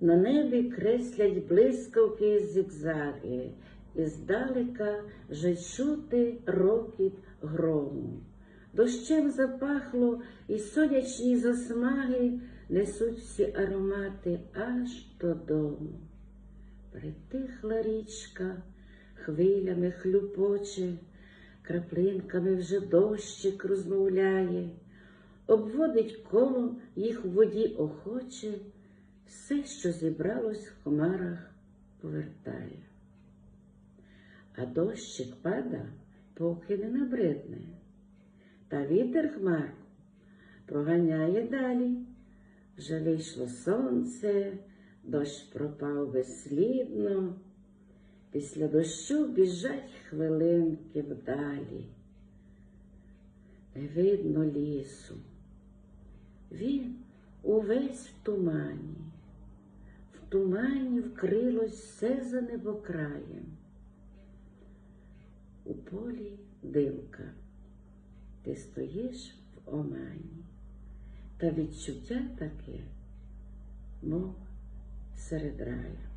на небі креслять блискавки і зигзаги, і здалека вже чути рокіт грому. Дощем запахло, і сонячні засмаги несуть всі аромати аж додому. Притихла річка, хвилями хлюпоче, краплинками вже дощик розмовляє, обводить колом їх в воді охоче, все, що зібралось в хмарах, повертає. А дощик пада, поки не набридне, та вітер хмарку проганяє далі. Вже вийшло сонце, дощ пропав безслідно, після дощу біжать хвилинки вдалі. Не видно лісу. Він увесь в тумані, тумані вкрилось все за небокраєм. У полі димка, ти стоїш в омані, та відчуття таке, мов серед раю.